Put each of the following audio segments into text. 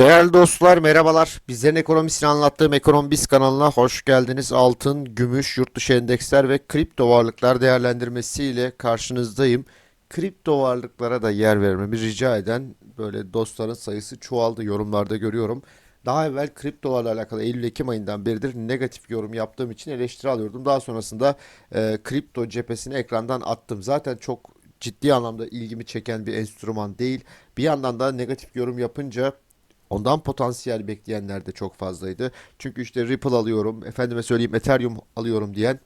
Değerli dostlar merhabalar. Bizlerin ekonomisini anlattığım Ekonomi Biz kanalına hoş geldiniz. Altın, gümüş, yurt dışı endeksler ve kripto varlıklar değerlendirmesiyle karşınızdayım. Kripto varlıklara da yer vermemi rica eden böyle dostların sayısı çoğaldı yorumlarda görüyorum. Daha evvel kriptolarla alakalı Eylül-Ekim ayından beridir negatif yorum yaptığım için eleştiri alıyordum. Daha sonrasında e, kripto cephesini ekrandan attım. Zaten çok ciddi anlamda ilgimi çeken bir enstrüman değil. Bir yandan da negatif yorum yapınca Ondan potansiyel bekleyenler de çok fazlaydı. Çünkü işte Ripple alıyorum, efendime söyleyeyim Ethereum alıyorum diyen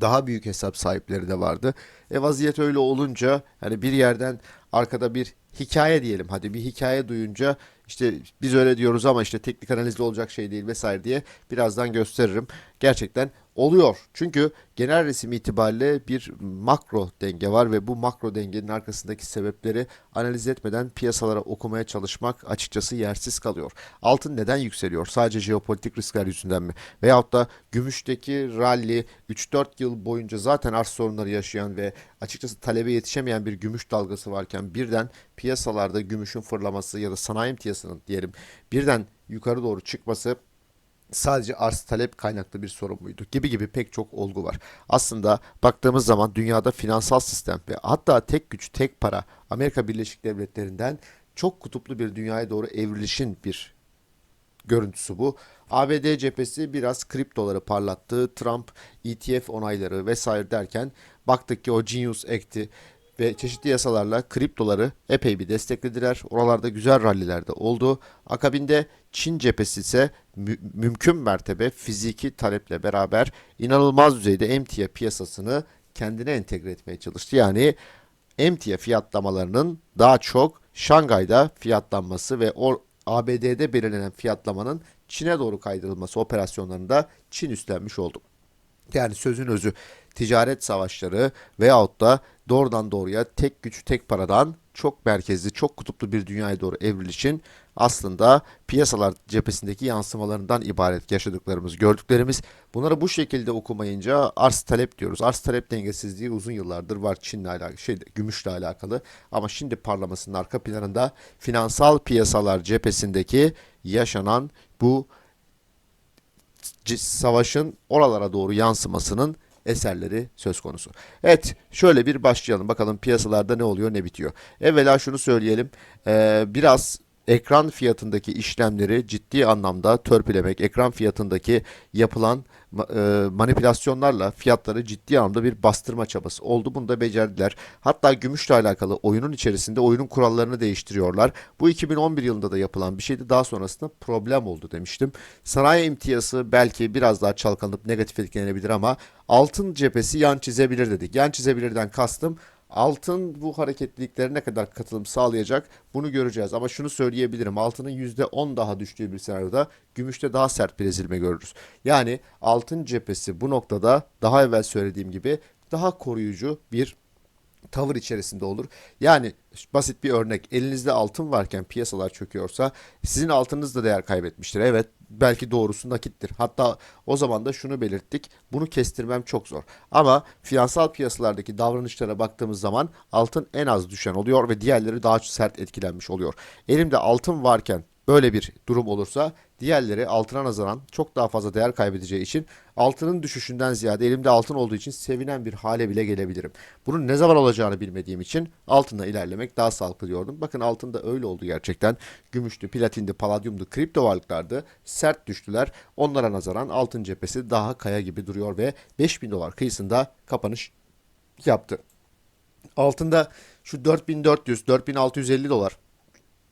daha büyük hesap sahipleri de vardı. E vaziyet öyle olunca hani bir yerden arkada bir hikaye diyelim hadi bir hikaye duyunca işte biz öyle diyoruz ama işte teknik analizde olacak şey değil vesaire diye birazdan gösteririm. Gerçekten oluyor. Çünkü genel resim itibariyle bir makro denge var ve bu makro dengenin arkasındaki sebepleri analiz etmeden piyasalara okumaya çalışmak açıkçası yersiz kalıyor. Altın neden yükseliyor? Sadece jeopolitik riskler yüzünden mi? Veyahut da gümüşteki rally 3-4 yıl boyunca zaten arz sorunları yaşayan ve açıkçası talebe yetişemeyen bir gümüş dalgası varken birden piyasalarda gümüşün fırlaması ya da sanayi piyasasının diyelim birden yukarı doğru çıkması sadece arz talep kaynaklı bir sorun muydu gibi gibi pek çok olgu var. Aslında baktığımız zaman dünyada finansal sistem ve hatta tek güç tek para Amerika Birleşik Devletleri'nden çok kutuplu bir dünyaya doğru evrilişin bir görüntüsü bu. ABD cephesi biraz kriptoları parlattı. Trump ETF onayları vesaire derken baktık ki o Genius Act'i ve çeşitli yasalarla kriptoları epey bir desteklediler. Oralarda güzel ralliler de oldu. Akabinde Çin cephesi ise mü- mümkün mertebe fiziki taleple beraber inanılmaz düzeyde emtia piyasasını kendine entegre etmeye çalıştı. Yani emtia fiyatlamalarının daha çok Şangay'da fiyatlanması ve o ABD'de belirlenen fiyatlamanın Çin'e doğru kaydırılması operasyonlarında Çin üstlenmiş oldu. Yani sözün özü ticaret savaşları veyahut da doğrudan doğruya tek güç tek paradan çok merkezli, çok kutuplu bir dünyaya doğru evrilişin aslında piyasalar cephesindeki yansımalarından ibaret yaşadıklarımız, gördüklerimiz. Bunları bu şekilde okumayınca arz talep diyoruz. Arz talep dengesizliği uzun yıllardır var Çin'le alakalı, şey, gümüşle alakalı. Ama şimdi parlamasının arka planında finansal piyasalar cephesindeki yaşanan bu savaşın oralara doğru yansımasının eserleri söz konusu. Evet şöyle bir başlayalım bakalım piyasalarda ne oluyor ne bitiyor. Evvela şunu söyleyelim Ee, biraz ekran fiyatındaki işlemleri ciddi anlamda törpülemek, ekran fiyatındaki yapılan e, manipülasyonlarla fiyatları ciddi anlamda bir bastırma çabası oldu. Bunu da becerdiler. Hatta gümüşle alakalı oyunun içerisinde oyunun kurallarını değiştiriyorlar. Bu 2011 yılında da yapılan bir şeydi. Daha sonrasında problem oldu demiştim. Sanayi emtiyası belki biraz daha çalkalanıp negatif etkilenebilir ama altın cephesi yan çizebilir dedik. Yan çizebilirden kastım Altın bu hareketliliklere ne kadar katılım sağlayacak bunu göreceğiz. Ama şunu söyleyebilirim. Altının %10 daha düştüğü bir senaryoda gümüşte daha sert bir ezilme görürüz. Yani altın cephesi bu noktada daha evvel söylediğim gibi daha koruyucu bir tavır içerisinde olur. Yani basit bir örnek elinizde altın varken piyasalar çöküyorsa sizin altınız da değer kaybetmiştir. Evet belki doğrusu nakittir. Hatta o zaman da şunu belirttik. Bunu kestirmem çok zor. Ama finansal piyasalardaki davranışlara baktığımız zaman altın en az düşen oluyor ve diğerleri daha sert etkilenmiş oluyor. Elimde altın varken böyle bir durum olursa diğerleri altına nazaran çok daha fazla değer kaybedeceği için altının düşüşünden ziyade elimde altın olduğu için sevinen bir hale bile gelebilirim. Bunun ne zaman olacağını bilmediğim için altında ilerlemek daha sağlıklı diyordum. Bakın altında öyle oldu gerçekten. Gümüştü, platindi, paladyumdu, kripto varlıklardı. Sert düştüler. Onlara nazaran altın cephesi daha kaya gibi duruyor ve 5000 dolar kıyısında kapanış yaptı. Altında şu 4400, 4650 dolar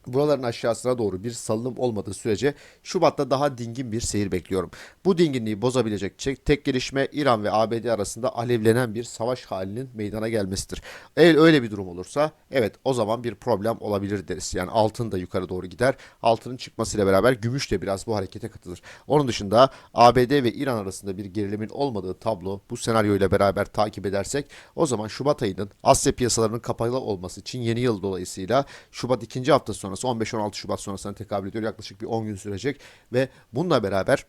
buraların aşağısına doğru bir salınım olmadığı sürece Şubat'ta daha dingin bir seyir bekliyorum. Bu dinginliği bozabilecek tek, gelişme İran ve ABD arasında alevlenen bir savaş halinin meydana gelmesidir. Eğer öyle bir durum olursa evet o zaman bir problem olabilir deriz. Yani altın da yukarı doğru gider. Altının çıkmasıyla beraber gümüş de biraz bu harekete katılır. Onun dışında ABD ve İran arasında bir gerilimin olmadığı tablo bu senaryoyla beraber takip edersek o zaman Şubat ayının Asya piyasalarının kapalı olması için yeni yıl dolayısıyla Şubat ikinci hafta sonrası 15-16 Şubat sonrasına tekabül ediyor. Yaklaşık bir 10 gün sürecek ve bununla beraber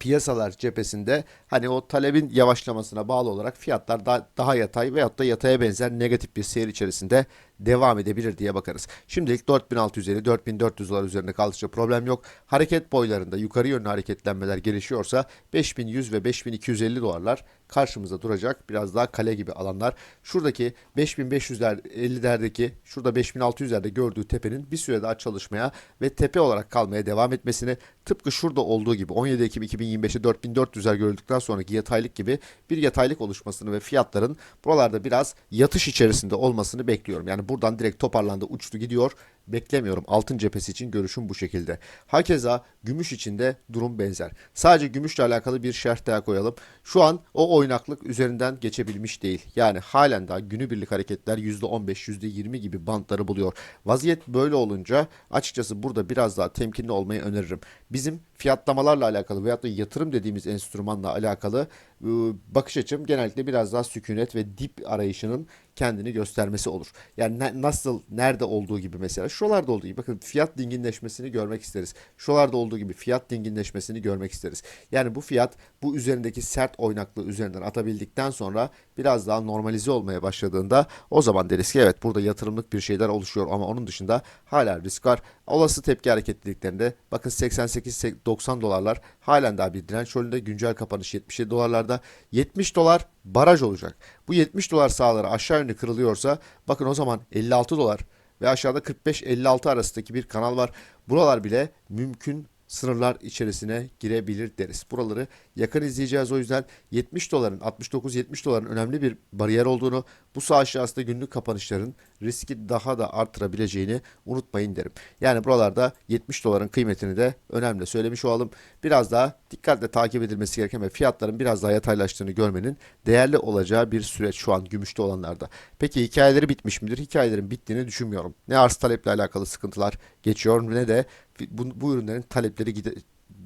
piyasalar cephesinde hani o talebin yavaşlamasına bağlı olarak fiyatlar daha, daha yatay veyahut da yataya benzer negatif bir seyir içerisinde devam edebilir diye bakarız. Şimdilik 4650 4400 dolar üzerinde kaldıkça problem yok. Hareket boylarında yukarı yönlü hareketlenmeler gelişiyorsa 5100 ve 5250 dolarlar karşımıza duracak. Biraz daha kale gibi alanlar. Şuradaki 5500'ler 50'lerdeki şurada 5600'lerde gördüğü tepenin bir süre daha çalışmaya ve tepe olarak kalmaya devam etmesini tıpkı şurada olduğu gibi 17 Ekim 2025'te 4400'ler görüldükten sonraki yataylık gibi bir yataylık oluşmasını ve fiyatların buralarda biraz yatış içerisinde olmasını bekliyorum. Yani buradan direkt toparlandı uçtu gidiyor beklemiyorum. Altın cephesi için görüşüm bu şekilde. Hakeza gümüş için de durum benzer. Sadece gümüşle alakalı bir şerh daha koyalım. Şu an o oynaklık üzerinden geçebilmiş değil. Yani halen daha günübirlik hareketler %15, %20 gibi bantları buluyor. Vaziyet böyle olunca açıkçası burada biraz daha temkinli olmayı öneririm. Bizim fiyatlamalarla alakalı veyahut da yatırım dediğimiz enstrümanla alakalı e, bakış açım genellikle biraz daha sükunet ve dip arayışının kendini göstermesi olur. Yani ne- nasıl, nerede olduğu gibi mesela şuralarda olduğu gibi bakın fiyat dinginleşmesini görmek isteriz. Şuralarda olduğu gibi fiyat dinginleşmesini görmek isteriz. Yani bu fiyat bu üzerindeki sert oynaklığı üzerinden atabildikten sonra biraz daha normalize olmaya başladığında o zaman deriz ki evet burada yatırımlık bir şeyler oluşuyor ama onun dışında hala risk var. Olası tepki hareketliliklerinde bakın 88-90 dolarlar halen daha bir direnç rolünde güncel kapanış 77 dolarlarda 70 dolar baraj olacak. Bu 70 dolar sahaları aşağı yönlü kırılıyorsa bakın o zaman 56 dolar ve aşağıda 45-56 arasındaki bir kanal var. Buralar bile mümkün sınırlar içerisine girebilir deriz. Buraları yakın izleyeceğiz o yüzden 70 doların 69-70 doların önemli bir bariyer olduğunu bu saha aşağısında günlük kapanışların riski daha da artırabileceğini unutmayın derim. Yani buralarda 70 doların kıymetini de önemli söylemiş olalım. Biraz daha dikkatle takip edilmesi gereken ve fiyatların biraz daha yataylaştığını görmenin değerli olacağı bir süreç şu an gümüşte olanlarda. Peki hikayeleri bitmiş midir? Hikayelerin bittiğini düşünmüyorum. Ne arz taleple alakalı sıkıntılar geçiyor ne de bu, bu ürünlerin talepleri gide,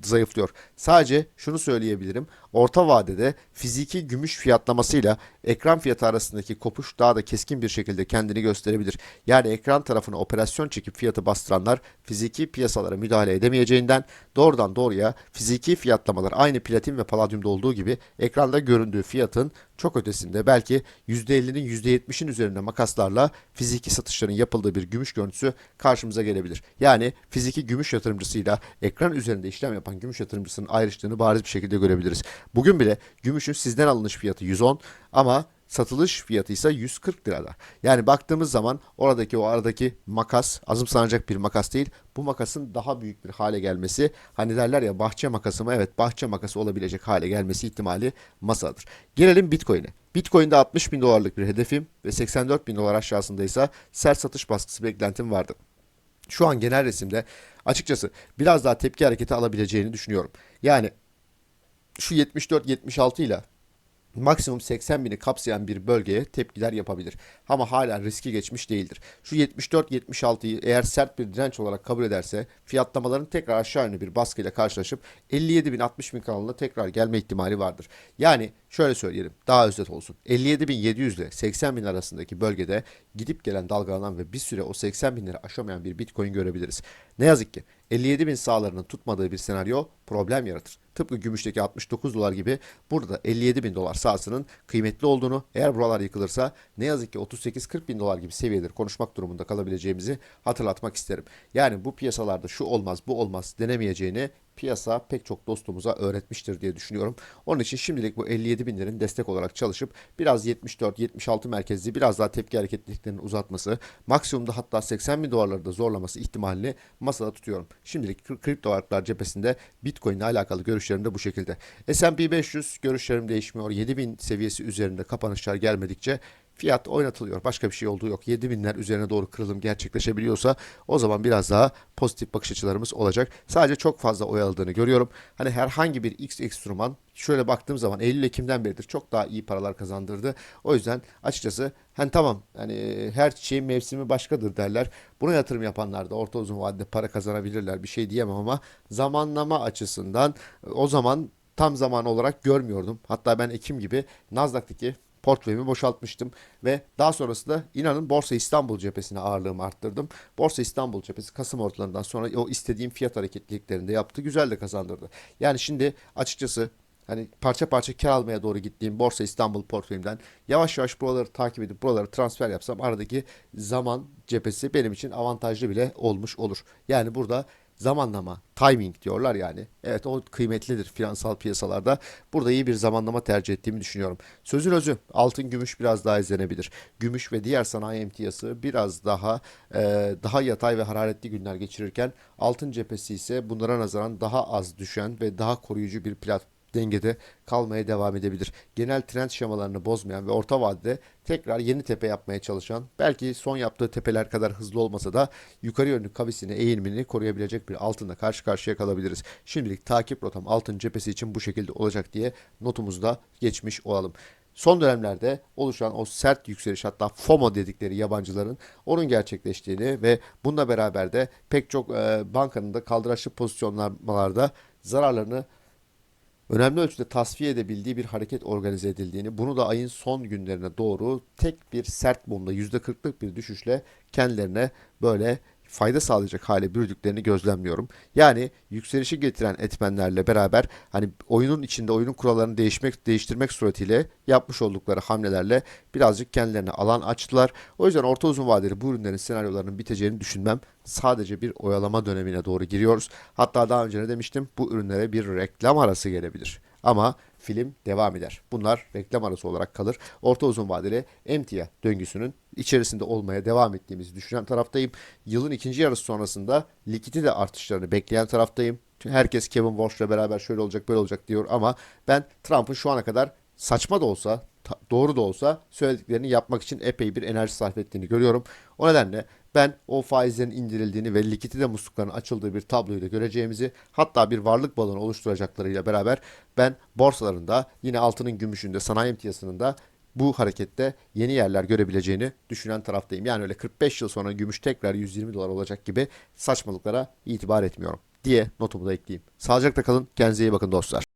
zayıflıyor. Sadece şunu söyleyebilirim. Orta vadede fiziki gümüş fiyatlamasıyla ekran fiyatı arasındaki kopuş daha da keskin bir şekilde kendini gösterebilir. Yani ekran tarafına operasyon çekip fiyatı bastıranlar fiziki piyasalara müdahale edemeyeceğinden doğrudan doğruya fiziki fiyatlamalar aynı platin ve paladyumda olduğu gibi ekranda göründüğü fiyatın çok ötesinde belki %50'nin %70'in üzerinde makaslarla fiziki satışların yapıldığı bir gümüş görüntüsü karşımıza gelebilir. Yani fiziki gümüş yatırımcısıyla ekran üzerinde işlem yapan gümüş yatırımcısının ayrıştığını bariz bir şekilde görebiliriz. Bugün bile gümüşün sizden alınış fiyatı 110 ama satılış fiyatı ise 140 lirada. Yani baktığımız zaman oradaki o aradaki makas azımsanacak bir makas değil. Bu makasın daha büyük bir hale gelmesi hani derler ya bahçe makası mı? Evet bahçe makası olabilecek hale gelmesi ihtimali masadır. Gelelim Bitcoin'e. Bitcoin'de 60 bin dolarlık bir hedefim ve 84 bin dolar aşağısındaysa sert satış baskısı beklentim vardı. Şu an genel resimde açıkçası biraz daha tepki hareketi alabileceğini düşünüyorum. Yani şu 74-76 ile maksimum 80 bini kapsayan bir bölgeye tepkiler yapabilir. Ama hala riski geçmiş değildir. Şu 74-76'yı eğer sert bir direnç olarak kabul ederse fiyatlamaların tekrar aşağı yönlü bir baskıyla karşılaşıp 57 bin 60 bin kanalına tekrar gelme ihtimali vardır. Yani şöyle söyleyelim daha özet olsun. 57.700 ile 80 bin arasındaki bölgede gidip gelen dalgalanan ve bir süre o 80 binleri aşamayan bir bitcoin görebiliriz. Ne yazık ki 57 bin sağlarının tutmadığı bir senaryo problem yaratır. Tıpkı gümüşteki 69 dolar gibi burada da 57 bin dolar sahasının kıymetli olduğunu eğer buralar yıkılırsa ne yazık ki 38-40 bin dolar gibi seviyeleri konuşmak durumunda kalabileceğimizi hatırlatmak isterim. Yani bu piyasalarda şu olmaz bu olmaz denemeyeceğini piyasa pek çok dostumuza öğretmiştir diye düşünüyorum. Onun için şimdilik bu 57 binlerin destek olarak çalışıp biraz 74-76 merkezli biraz daha tepki hareketliliklerinin uzatması maksimumda hatta 80 bin dolarları da zorlaması ihtimalini masada tutuyorum. Şimdilik kri- kripto varlıklar cephesinde Bitcoin ile alakalı görüşlerim de bu şekilde. S&P 500 görüşlerim değişmiyor. 7000 seviyesi üzerinde kapanışlar gelmedikçe fiyat oynatılıyor. Başka bir şey olduğu yok. 7000'ler üzerine doğru kırılım gerçekleşebiliyorsa o zaman biraz daha pozitif bakış açılarımız olacak. Sadece çok fazla oyaladığını görüyorum. Hani herhangi bir X ekstrüman şöyle baktığım zaman Eylül-Ekim'den beridir çok daha iyi paralar kazandırdı. O yüzden açıkçası hani tamam hani her şeyin mevsimi başkadır derler. Buna yatırım yapanlar da orta uzun vadede para kazanabilirler. Bir şey diyemem ama zamanlama açısından o zaman tam zaman olarak görmüyordum. Hatta ben Ekim gibi Nasdaq'taki portföyümü boşaltmıştım ve daha sonrasında inanın Borsa İstanbul cephesine ağırlığımı arttırdım. Borsa İstanbul cephesi Kasım ortalarından sonra o istediğim fiyat hareketliliklerinde yaptı. Güzel de kazandırdı. Yani şimdi açıkçası hani parça parça kar almaya doğru gittiğim Borsa İstanbul portföyümden yavaş yavaş buraları takip edip buraları transfer yapsam aradaki zaman cephesi benim için avantajlı bile olmuş olur. Yani burada zamanlama, timing diyorlar yani. Evet o kıymetlidir finansal piyasalarda. Burada iyi bir zamanlama tercih ettiğimi düşünüyorum. Sözün özü altın gümüş biraz daha izlenebilir. Gümüş ve diğer sanayi emtiyası biraz daha e, daha yatay ve hararetli günler geçirirken altın cephesi ise bunlara nazaran daha az düşen ve daha koruyucu bir plat dengede kalmaya devam edebilir. Genel trend şemalarını bozmayan ve orta vadede tekrar yeni tepe yapmaya çalışan, belki son yaptığı tepeler kadar hızlı olmasa da yukarı yönlü kavisini, eğilimini koruyabilecek bir altınla karşı karşıya kalabiliriz. Şimdilik takip rotam altın cephesi için bu şekilde olacak diye notumuzda geçmiş olalım. Son dönemlerde oluşan o sert yükseliş hatta FOMO dedikleri yabancıların onun gerçekleştiğini ve bununla beraber de pek çok e, bankanın da kaldıraçlı pozisyonlamalarda zararlarını önemli ölçüde tasfiye edebildiği bir hareket organize edildiğini, bunu da ayın son günlerine doğru tek bir sert mumla %40'lık bir düşüşle kendilerine böyle fayda sağlayacak hale bürüdüklerini gözlemliyorum. Yani yükselişi getiren etmenlerle beraber hani oyunun içinde oyunun kurallarını değişmek değiştirmek suretiyle yapmış oldukları hamlelerle birazcık kendilerine alan açtılar. O yüzden orta uzun vadeli bu ürünlerin senaryolarının biteceğini düşünmem. Sadece bir oyalama dönemine doğru giriyoruz. Hatta daha önce ne demiştim? Bu ürünlere bir reklam arası gelebilir. Ama film devam eder. Bunlar reklam arası olarak kalır. Orta uzun vadeli emtia döngüsünün içerisinde olmaya devam ettiğimizi düşünen taraftayım. Yılın ikinci yarısı sonrasında likiti de artışlarını bekleyen taraftayım. Herkes Kevin Walsh'la beraber şöyle olacak böyle olacak diyor ama ben Trump'ın şu ana kadar saçma da olsa doğru da olsa söylediklerini yapmak için epey bir enerji sarf ettiğini görüyorum. O nedenle ben o faizlerin indirildiğini ve likidite musluklarının açıldığı bir tabloyu da göreceğimizi hatta bir varlık balonu oluşturacaklarıyla beraber ben borsalarında yine altının gümüşünde sanayi emtiyasının da bu harekette yeni yerler görebileceğini düşünen taraftayım. Yani öyle 45 yıl sonra gümüş tekrar 120 dolar olacak gibi saçmalıklara itibar etmiyorum diye notumu da ekleyeyim. Sağlıcakla kalın. Kendinize iyi bakın dostlar.